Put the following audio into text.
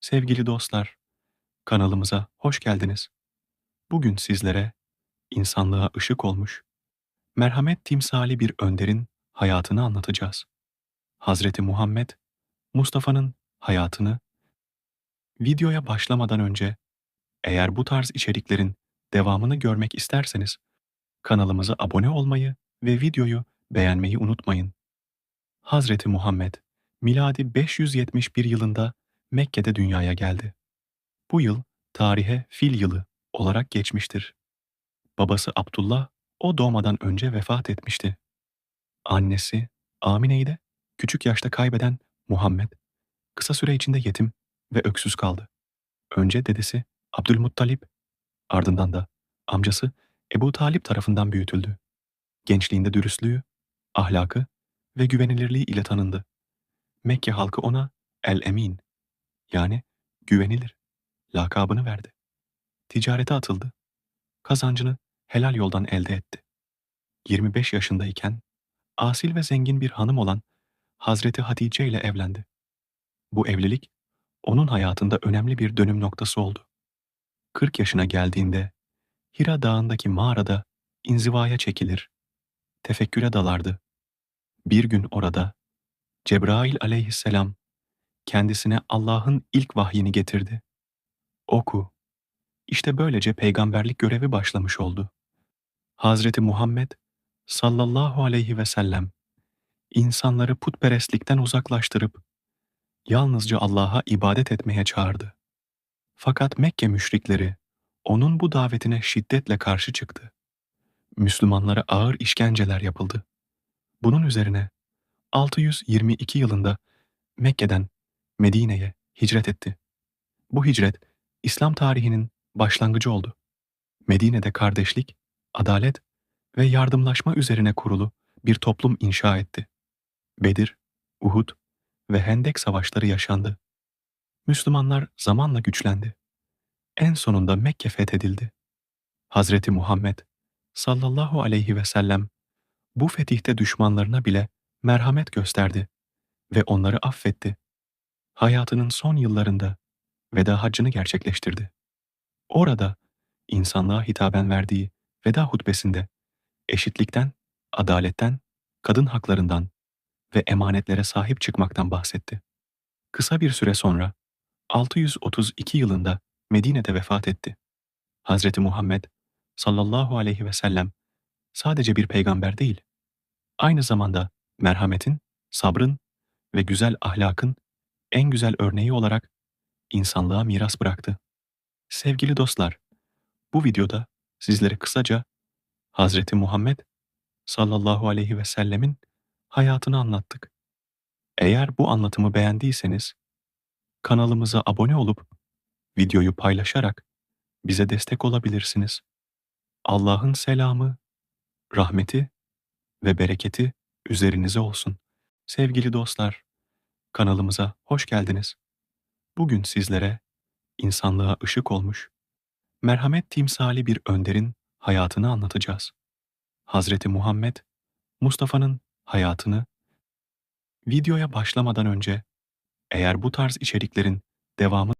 Sevgili dostlar, kanalımıza hoş geldiniz. Bugün sizlere insanlığa ışık olmuş, merhamet timsali bir önderin hayatını anlatacağız. Hazreti Muhammed, Mustafa'nın hayatını videoya başlamadan önce eğer bu tarz içeriklerin devamını görmek isterseniz kanalımıza abone olmayı ve videoyu beğenmeyi unutmayın. Hazreti Muhammed miladi 571 yılında Mekke'de dünyaya geldi. Bu yıl tarihe fil yılı olarak geçmiştir. Babası Abdullah o doğmadan önce vefat etmişti. Annesi Amine'yi de küçük yaşta kaybeden Muhammed kısa süre içinde yetim ve öksüz kaldı. Önce dedesi Abdülmuttalip, ardından da amcası Ebu Talip tarafından büyütüldü. Gençliğinde dürüstlüğü, ahlakı ve güvenilirliği ile tanındı. Mekke halkı ona El-Emin yani güvenilir lakabını verdi. Ticarete atıldı. Kazancını helal yoldan elde etti. 25 yaşındayken asil ve zengin bir hanım olan Hazreti Hatice ile evlendi. Bu evlilik onun hayatında önemli bir dönüm noktası oldu. 40 yaşına geldiğinde Hira Dağı'ndaki mağarada inzivaya çekilir, tefekküre dalardı. Bir gün orada Cebrail aleyhisselam kendisine Allah'ın ilk vahyini getirdi. Oku. İşte böylece peygamberlik görevi başlamış oldu. Hazreti Muhammed sallallahu aleyhi ve sellem insanları putperestlikten uzaklaştırıp yalnızca Allah'a ibadet etmeye çağırdı. Fakat Mekke müşrikleri onun bu davetine şiddetle karşı çıktı. Müslümanlara ağır işkenceler yapıldı. Bunun üzerine 622 yılında Mekke'den Medine'ye hicret etti. Bu hicret İslam tarihinin başlangıcı oldu. Medine'de kardeşlik, adalet ve yardımlaşma üzerine kurulu bir toplum inşa etti. Bedir, Uhud ve Hendek savaşları yaşandı. Müslümanlar zamanla güçlendi. En sonunda Mekke fethedildi. Hazreti Muhammed sallallahu aleyhi ve sellem bu fetihte düşmanlarına bile merhamet gösterdi ve onları affetti. Hayatının son yıllarında veda haccını gerçekleştirdi. Orada insanlığa hitaben verdiği veda hutbesinde eşitlikten, adaletten, kadın haklarından ve emanetlere sahip çıkmaktan bahsetti. Kısa bir süre sonra 632 yılında Medine'de vefat etti. Hazreti Muhammed sallallahu aleyhi ve sellem sadece bir peygamber değil, aynı zamanda merhametin, sabrın ve güzel ahlakın en güzel örneği olarak insanlığa miras bıraktı. Sevgili dostlar, bu videoda sizlere kısaca Hazreti Muhammed sallallahu aleyhi ve sellemin hayatını anlattık. Eğer bu anlatımı beğendiyseniz kanalımıza abone olup videoyu paylaşarak bize destek olabilirsiniz. Allah'ın selamı, rahmeti ve bereketi üzerinize olsun. Sevgili dostlar, kanalımıza hoş geldiniz. Bugün sizlere insanlığa ışık olmuş, merhamet timsali bir önderin hayatını anlatacağız. Hazreti Muhammed, Mustafa'nın hayatını videoya başlamadan önce eğer bu tarz içeriklerin devamı